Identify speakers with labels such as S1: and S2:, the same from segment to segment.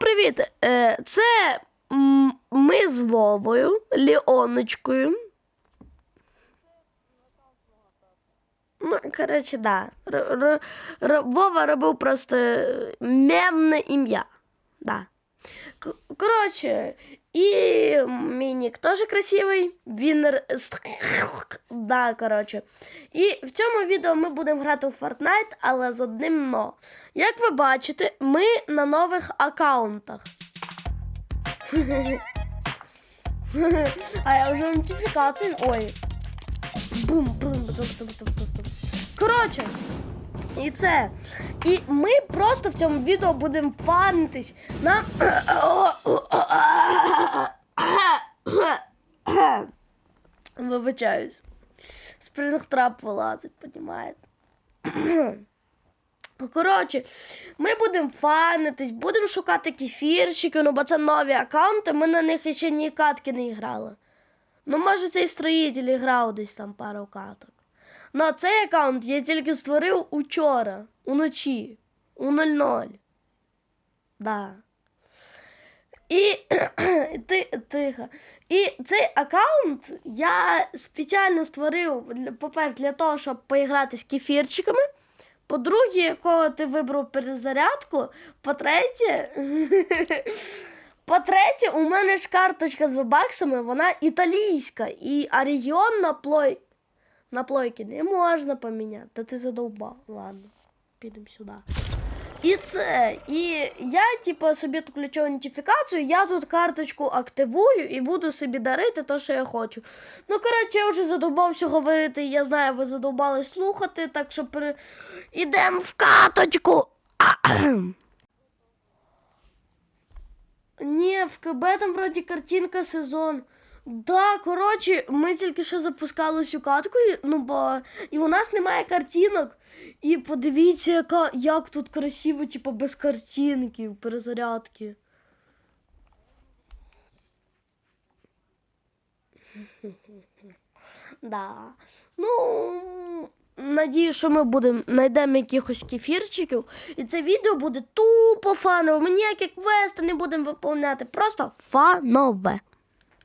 S1: привіт! Е, це ми з Вовою, Ліоночкою. Ну, коротше, да. Вова робив просто мемне ім'я. Да. Коротше, і мій нік теж красивий. Він. Да, коротше. І в цьому відео ми будемо грати в Fortnite, але з одним но. Як ви бачите, ми на нових аккаунтах. А я вже ідентифікацію. Ой. Бум, бум, бум, бум, бум. Коротше, і це. І ми просто в цьому відео будемо фармитись на. Вибачаюсь. Спрингтрап вилазить, понімаєте? Коротше, ми будемо фанитись, будемо шукати кефірчики, ну бо це нові аккаунти, ми на них ще ні катки не грали. Ну, може, цей строїтель грав десь там пару каток. Ну, цей аккаунт я тільки створив учора, уночі, у 00. Да. І ти, тихо. І цей аккаунт я спеціально створив, по-перше, для того, щоб поіграти з кефірчиками. По-друге, якого ти вибрав перезарядку. По-третє, по-третє, у мене ж карточка з вебаксами, вона італійська. І а регіон на плой... на плойки не можна поміняти. Та ти задовбав. Ладно, підемо сюди. І це. І я, типу, собі тут включу ідентифікацію, я тут карточку активую і буду собі дарити те, що я хочу. Ну, коротше, я вже задовбався говорити, я знаю, ви задовбали слухати, так що при... ідемо в каточку. Ні, в КБ там вроді картинка сезон. Да, коротше, ми тільки що запускали цю катку, ну бо і у нас немає картинок. І подивіться, яка, як тут красиво, типу, без картинки, перезарядки. Да. Ну, надію, що ми будемо знайдемо якихось кефірчиків. І це відео буде тупо фанове. Ми ніякі квести не будемо виповняти. Просто фанове.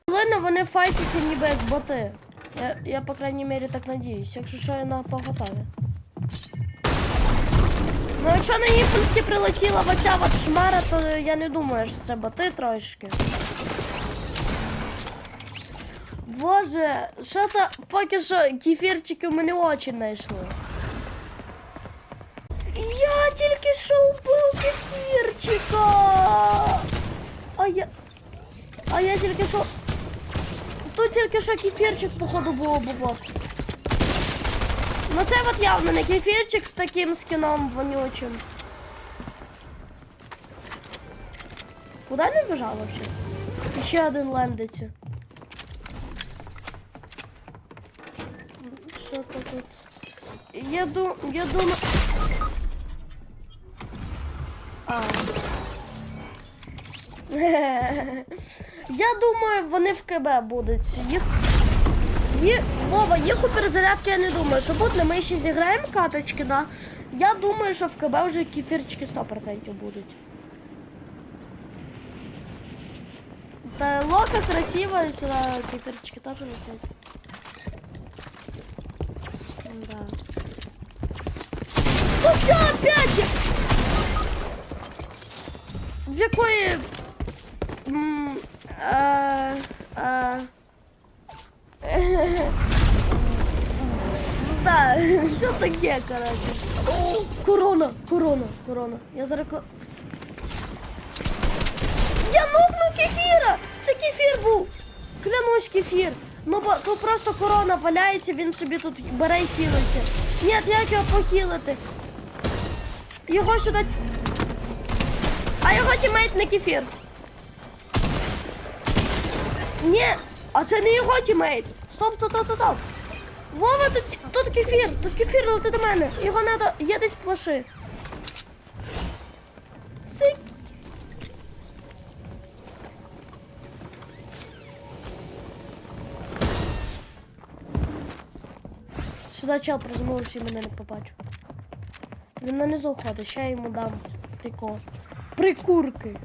S1: Ладно, вони файтяться ніби як боти. Я, я по крайній мірі так надіюсь, якщо що я на поготові. Ну, якщо на імпульськи прилетіла оця от шмара, то я не думаю, що це боти трошки. Боже, що то поки що кефірчики ми не очі знайшли. Я тільки що вбив кефірчика. А я. А я тільки що. Тут тільки що кефірчик, походу, був бобот. Ну це от явно не кефірчик з таким скіном вонючим. Куди не біжав вообще? Ще один лендиться. Що то тут? Я ду... я думаю... А. Я думаю, вони в КБ будуть. Їх. Їх... Вова, їх у перезарядки я не думаю, буде. Ми ще зіграємо каточки, да? Я думаю, що в КБ вже кефірчики 100% будуть. Та лока красиво, сюди кефірчики теж летять. Да. Ну все, опять! В якої... М, е, е, Да, все таке, короче. О, корона, корона, корона. Я зараз... Я нокнув кефіра! Це кефір був! Клянусь кефір. Ну, бо тут просто корона валяється, він собі тут бере і хілиться. Ні, як його похилити? Його сюди... А його тімейт не кефір. Ні, а це не його тімейт. Стоп, стоп, стоп, стоп. Вова, тут, тут кефір, тут кефір летить до мене. Його треба, є десь плаши. Це... Сюди чел приземлився і мене не побачив. Він на низу ходить, ще я йому дам прикол. Прикурки.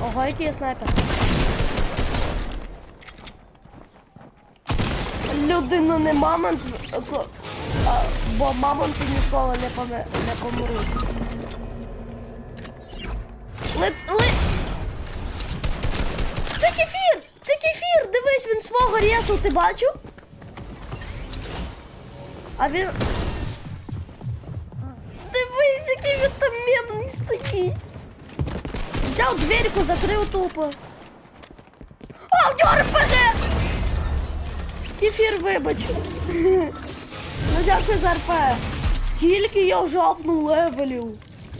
S1: Ого, який є снайпер. Людина не мамонт, а, бо мамонти ніколи не, поме, не помруть. Лет, лет. Це кефір! Це кефір! Дивись, він свого рєсу, ти бачив? А він. Дивись, який він там мемний стоїть. Взяв дверку, закрив тупо. А, у нього РПГ! Кефір вибач. Ну дякую за РП. Скільки я вже апнув левелів?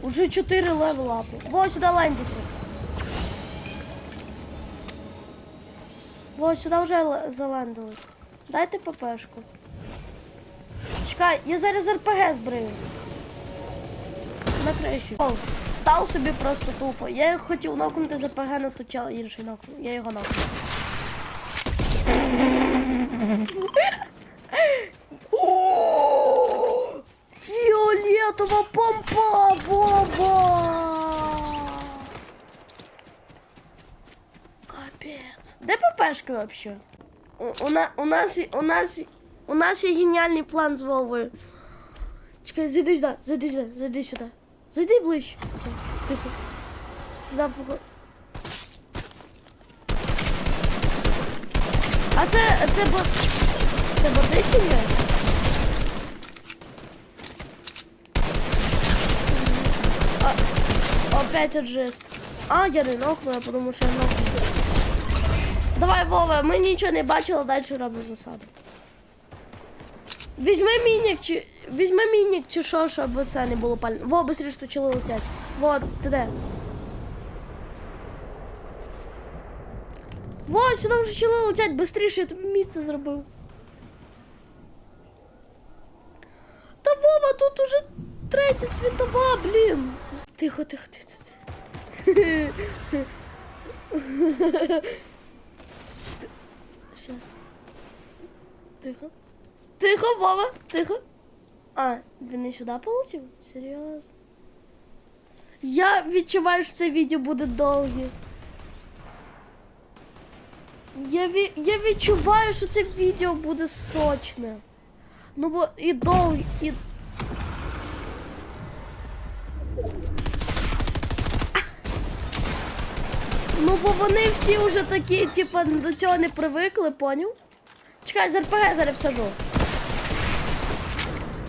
S1: Уже 4 левел апнув. Во, сюди лендіться. Во, сюди вже залендилось. Дайте ППшку. Чекай, я зараз РПГ збрию. На криші. Став собі просто тупо. Я хотів нокнути за ПГ, но тут інший нокнув. Я його нокнув. Фіолетова помпа, Боба! Капець. Де ППшки вообще? У, у, на, у, нас, у, нас, у нас є геніальний план з Вовою. Чекай, зайди сюди, зайди сюди, зайди сюди. Зайди ближче. Все, тихо. Сюди походь. А це, це бо... Це чи ні? А, опять аджест. А, я не нокну, я що я нокну. Давай, Вова, ми нічого не бачили, далі робимо засаду. Візьми мінік чи. Візьми мінік чи що, щоб це не було пально. Во, быстріше почали летять. Вот, ти де? Во, сюди вже почали летять, быстріше, я тобі місце зробив. Та Вова, тут уже третя світова, блін. Тихо, тихо, тихо. тихо. Все. Тихо. Тихо, Вова, тихо. А, він не сюди полетів? Серйозно? Я відчуваю, що це відео буде довге. Я, ві... я відчуваю, що це відео буде сочне. Ну бо і довге, і. Ну бо вони всі вже такі, типа, до цього не привикли, поняв? Чекай, з РПГ зараз всажу.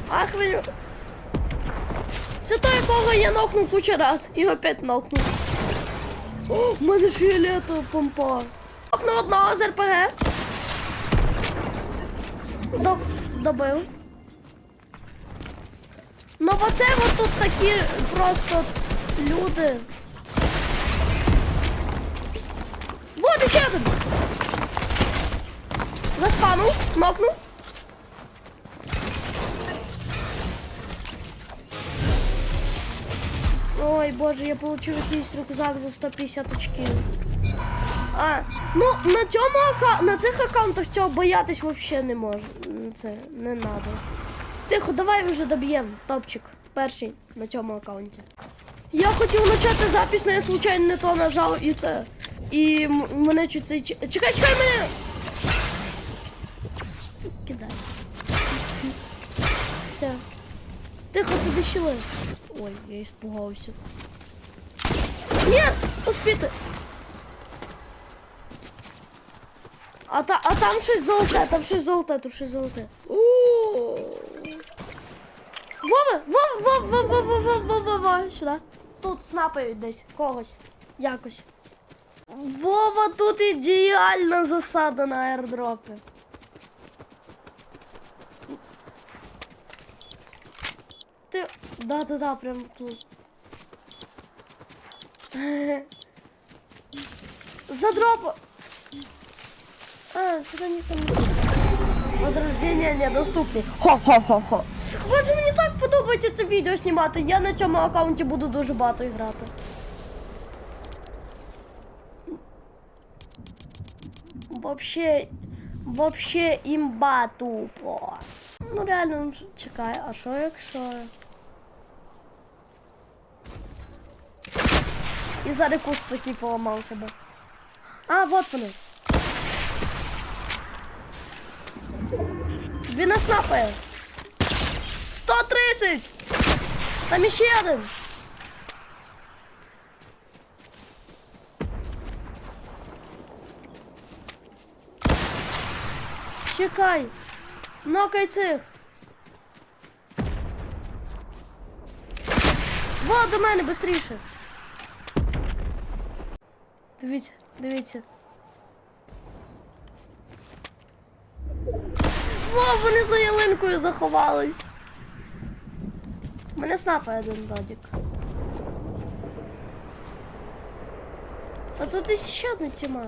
S1: Ах, ви... Це той, якого я нокнув кучу раз і опять нокнув. В мене фіолетова помпа. Нокнув одного з РПГ. Доб... Добив. Ну бо це от тут такі просто люди. Вот іще один. Заспанув, нокнув. Ой, боже, я получив якийсь рюкзак за 150 очків. А, ну на цьому ака... на цих аккаунтах цього боятись взагалі не можна. Це не надо. Тихо, давай вже доб'ємо. Топчик. Перший на цьому аккаунті. Я хотів почати запис, але я случайно не то нажав і це. І мене чуть цей... Чекай, чекай мене! Кидай. Все. Тихо, туди щели. Ой, я испугався. Нет, успіти. А, та, а там щось золоте, там щось золоте, тут щось золоте. Вова, Вова, Вова, Вова, Вова, Вова, Вова, сюди. Тут снапають десь когось. Якось. Вова, тут ідеальна засада на аердропі. Ти. Да, да, да, прям тут. Задропа. А, сюда не. Возрождення недоступні. Хо-хо-хо-хо. Боже, мені так подобається це відео знімати. Я на цьому аккаунті буду дуже багато грати. Вообще, вообще імба тупо. Ну реально, ну, чекай, а що якщо? І зараз куст такий поламав себе. А, вот вони. Він нас напає. 130! Там іще один. Чекай. Нокай цих. Во, до мене швидше. Дивіться, дивіться. Во, вони за ялинкою заховались. Мене снапає один додік. Та тут ще одна тіма.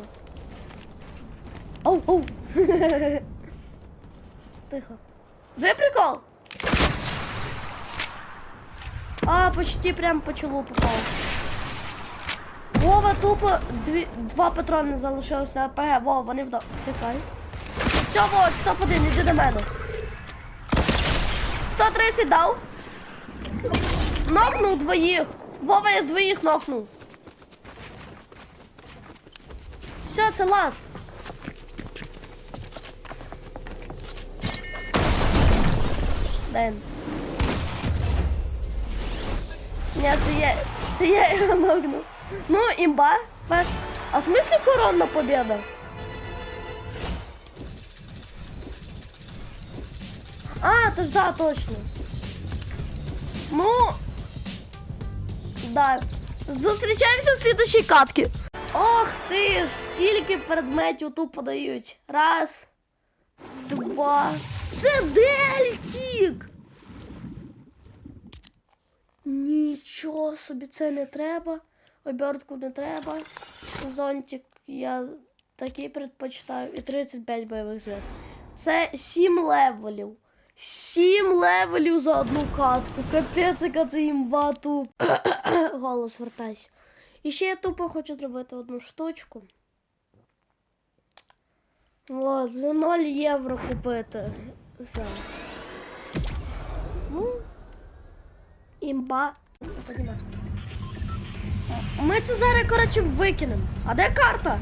S1: Оу, оу. Тихо. Де прикол? А, почти прям по чолу попав. Вова тупо дві, два патрони залишилось на АПГ. Вова, вони вдо... Тикай. Все, стоп один, іди до мене. 130 дав. Нокнув двоїх. Вова, я двоїх нокнув. Все, це ласт. Ден. Ні, це я, це я його нокнув. Ну, імба. А в смислі коронна победа? А, то ж да, точно. Ну, да. Зустрічаємося в слідущій катці. Ох ти ж, скільки предметів тут подають. Раз, два. Це дельтік! Нічого собі, це не треба. Обертку не треба. Зонтик я такий предпочитаю. І 35 бойових зв'язків. Це 7 левелів. 7 левелів за одну катку. Капець, яка це імба туп. Голос вертайся. І ще я тупо хочу зробити одну штучку. От, за 0 євро купити. Все. Ну, імба. Ми це зараз, коротше, викинемо. А де карта?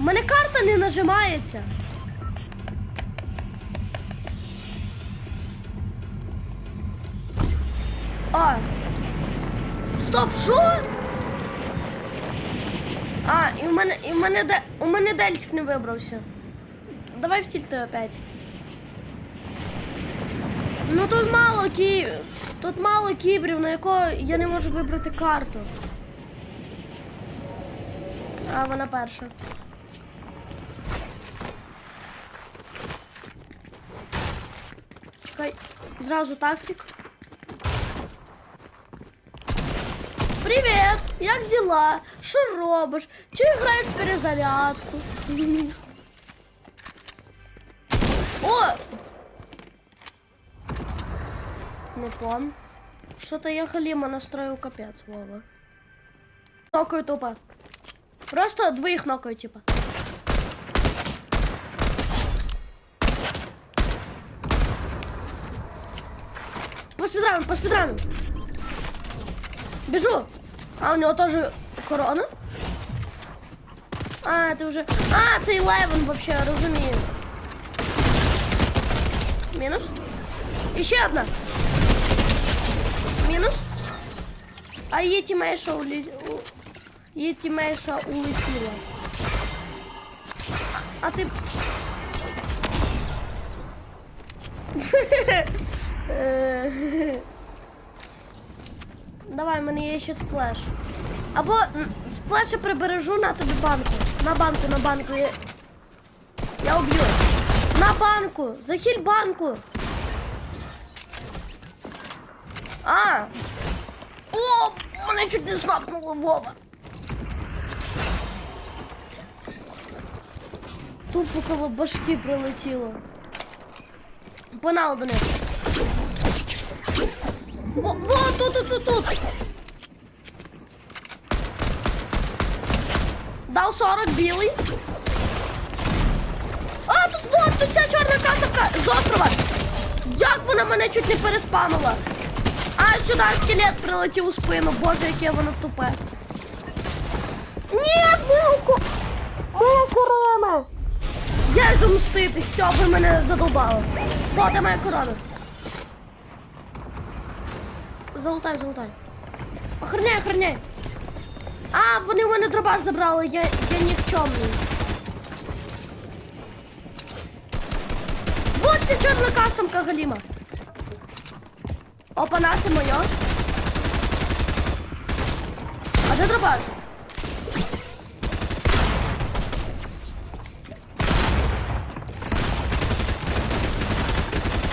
S1: У мене карта не нажимається. А. Стоп, що? А, і в мене, і в мене, де, у мене дельцик не вибрався. Давай втільти опять. Ну тут мало кі... Тут мало кібрів, на якого я не можу вибрати карту. А, вона перша. Чекай, зразу тактик. Як діла? Що робиш? Чи граєш перезарядку? О! Не пом. Что-то я халима настроил капец, Вова. Нокаю тупо. Просто двоих нокаю, типа. По спидранам, по спидранам. Бежу. А, у него тоже корона. А, это уже... А, це 11 вообще, розумію. Мінус. І ще одна. Мінус. А її тімейша улі... у- Її тімейша улетіла. А, а ти... Е, Давай, в мене є ще сплеш. Або м, сплеш я прибережу на тобі банку. На банку, на банку. Я, я уб'ю. На банку! Захиль банку! А! О! Мене чуть не снапнуло Вова. Тупо коло башки прилетіло. Погнали до них. О, во, тут, тут, тут, тут. Дав 40 білий. А, тут вот, тут ця чорна касовка з острова. Як вона мене чуть не переспамила? А, сюди скелет прилетів у спину. Боже, яке воно тупе. Ні, милку! Моя корона! Я йду мстити, все, ви мене задовбали. О, де моя корона? Золотай, золотай. Охороняй, охороняй. А, вони у мене дробаш забрали, я, я нікчемний. Вот це чорна кастомка Галіма. Опа, це моє. А де дробаш?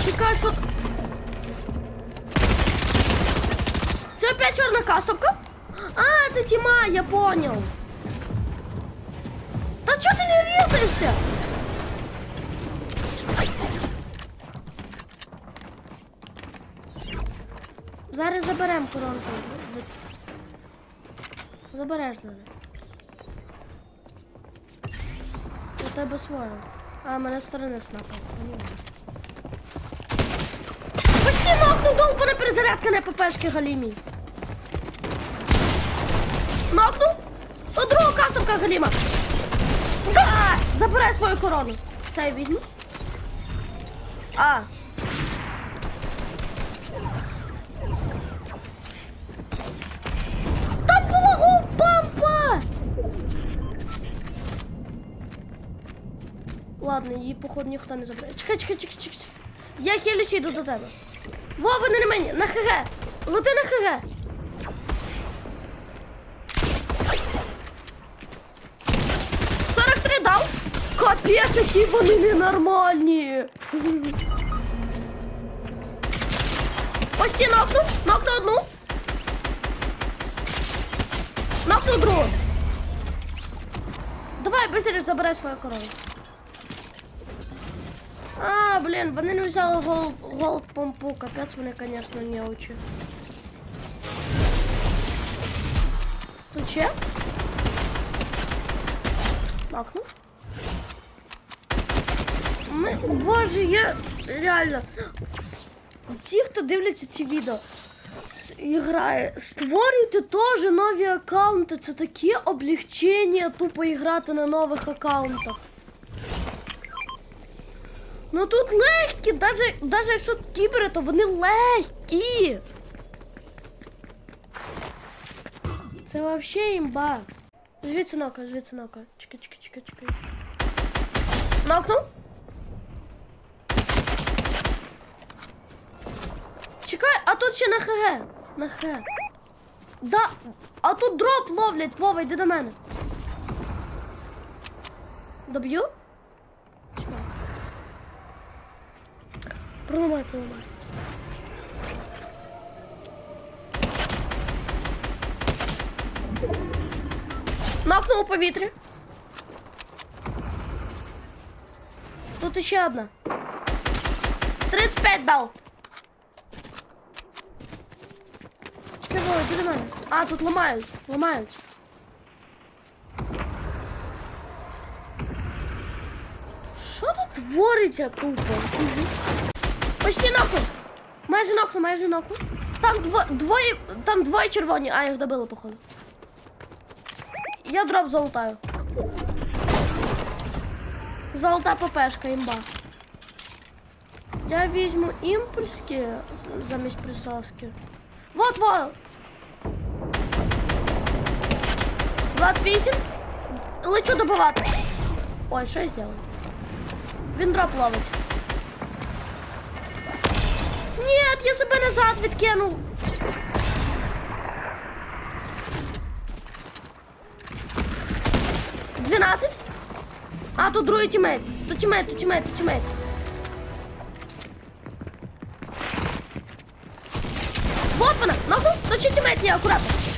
S1: Чекай, що... опять чорна кастомка? А, це тіма, я понял. Та чого ти не різаєшся? Зараз заберемо коронку. Забереш зараз. У тебе своє. А, мене сторони снапав. Почти нокнув долбана перезарядка на ППшки Галімі. Нокнув? Другого кастомка Галіма. Да! Забирай свою корону. Цей візьму. А. Там була губампа! Ладно, її походу ніхто не забере. Чекай, чекай, чекай, чекай. Я хілючи йду до тебе. Вова, не на мені, на ХГ. Лети на ХГ. Які вони ненормальні. Почти нокну, нокну одну. Нокну другу. Давай, быстрее забирай свою корону. А, блин, вони не взяли гол, голд помпу. Капець вони, конечно, не учи. Тут ще? Макну. Ми, боже, я реально. Ті, хто дивляться ці відео і грає, створюйте теж нові аккаунти. Це таке облегчення тупо іграти на нових аккаунтах. Ну тут легкі, даже, даже якщо кібери, то вони легкі. Це вообще імба. Звідси нока, звідси нока. Чекай, чекай, чекай, чекай. Нокнув? Чекай, а тут ще на ХГ. На ХГ. Да, а тут дроп ловлять. Вова, йди до мене. Доб'ю? Проламай, проламай. Нокнув у повітрі. Тут іще одна. 35 дав. А, тут ламають, ламають. Що тут твориться тупо? Почти нокнув. Майже нокнув, майже нокнув. Там дво, двоє, там двоє червоні, а їх добили, походу. Я дроп золотаю. Золота ППшка, імба. Я візьму імпульські замість присоски. Вот, 28. Лечу добивати. Ой, що я зробив? Він дроп ловить. Нет, я себе назад відкинув. Двенадцать? А, тут другий тімейт. Тут тімейт, тут тімейт, тут тімейт. Вот вона, ногу, ще тімейт є, акуратно.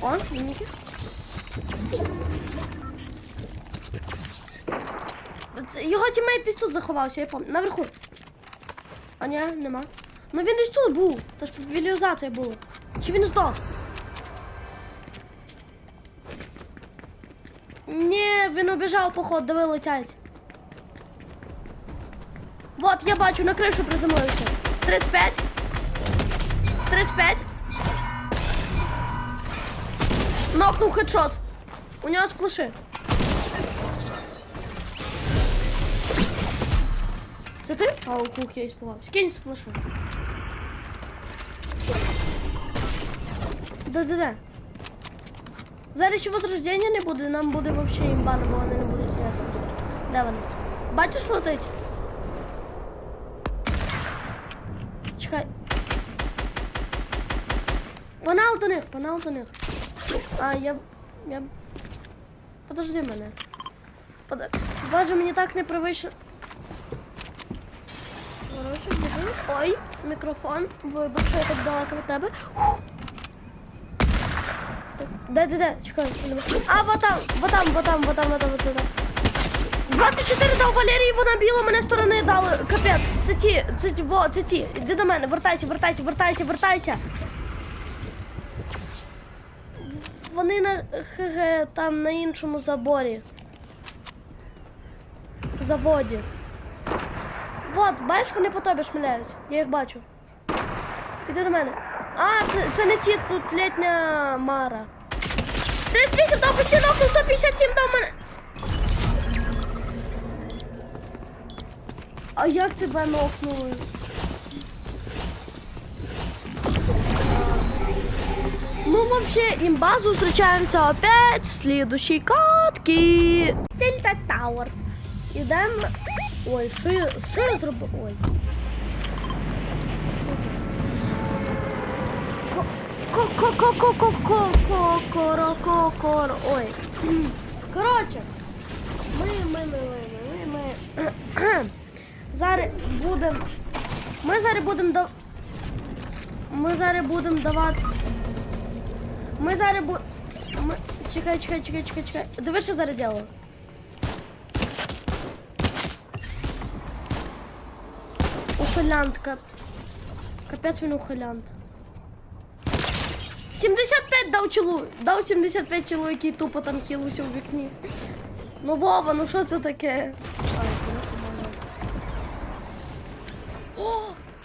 S1: О, мініки. Його тімейт десь тут заховався, я пам'ятаю. Наверху. А ні, нема. Ну він десь тут був. Тож вілізація була. Чи він здох? Ні, він убіжав, походу, диви летять. Вот, я бачу, на кришу приземлився. 35. 35. Нокнув хедшот. У нього сплеши. Це ти? А, у кух я іспугався. Кинь сплешу. Да-да-да. Зараз ще возрождення не буде, нам буде вообще імбана, бо вони не будуть знесли. Де вони? Бачиш летить? Чекай. Панал до них, панал до них. А, я. я... Подожди мене. Под... Боже, мені так непривично. Хороший, біжи. Ой, мікрофон. Вибач, я так далеко від тебе. Де, де, де? Чекай. А, вот там, вот там, вот там, вот там, вот там, вот там. 24 дав Валерії, вона біла, мене сторони дали. Капець, це ті, це ті, во, це ті. Іди до мене, вертайся, вертайся, вертайся, вертайся. Вони на ХГ там на іншому заборі. Заводі. Вот, бачиш, вони по тобі шмиляють. Я їх бачу. Іди до мене. А, це, це не ті, тут літня Мара. 38 дав постійно, 157 дав мене. А як тебе нокнули? Ну, вообще, имба, зустрічаємося опять в следующей катки. Дельта Тауерс. Ідемо. Ой, що я, що я зробив? Ой. Ко-ко-ко-ко-ко-ко-ко-ко-ко-ко. Ми зараз бу... Ми... Чекай, чекай, чекай, чекай, чекай. Диви, що зараз діло. Ухилянт. Капець він ухилянт. 75 дав чолу. Дав 75 чолу, який тупо там хілився у вікні. Ну Вова, ну що це таке? О,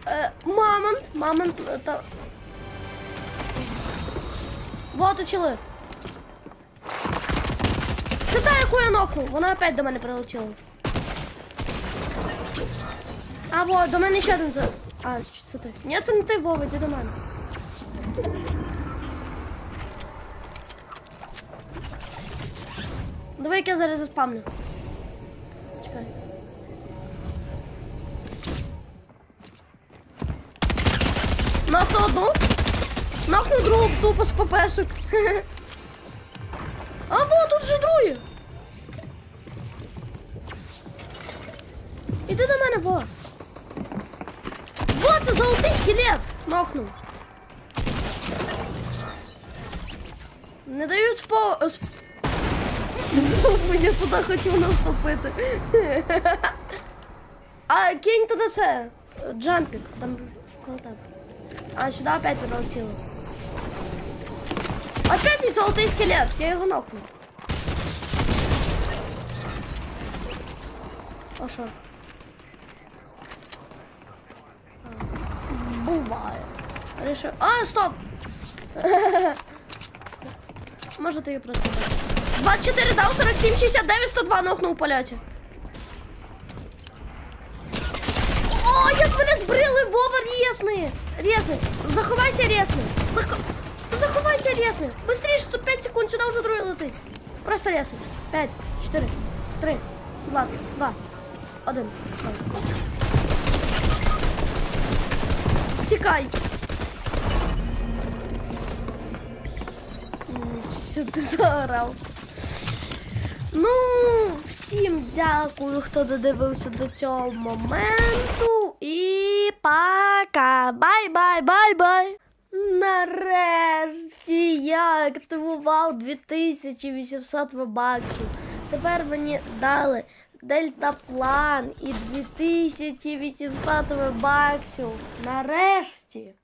S1: е, мамонт, мамонт, та, Вот учили. Це та, яку я ноку. вона опять до мене прилетіла. А, вот, до мене ще один за... А, це ти? Ні, це не ти, Вова, йди до мене. Давай я зараз заспамлю. Чекай. Нокну одну. Нокну з ППшок. А вот тут же друге. Іди до мене, во. Вот це золотий скелет. Нокнув. Не дають спо... сп- Я туди хотів наступити. А кинь туди це. Джампік. Там. А сюди опять прилетіло. Опять і золотий скелет. Я його нокну. А що? А, Буває. Решив. А, стоп! Може ти її просто даш. 24 дав 47, 69, 102 нокнув у польоті. О, як мене збрили, Вова рєсний! Рєсний! Заховайся рєсний! Зах... Заховайся рєсний! Быстріше, тут 5 секунд, сюди вже другий летить. Просто рєсний. 5, 4, 3, 2, 2, 1. Тікай! Що ти заорав? Ну, всім дякую, хто додивився до цього моменту. І пока. Бай-бай, бай-бай. Нарешті я активував 2800 вебаксів. Тепер мені дали дельтаплан і 2800 вебаксів. Нарешті.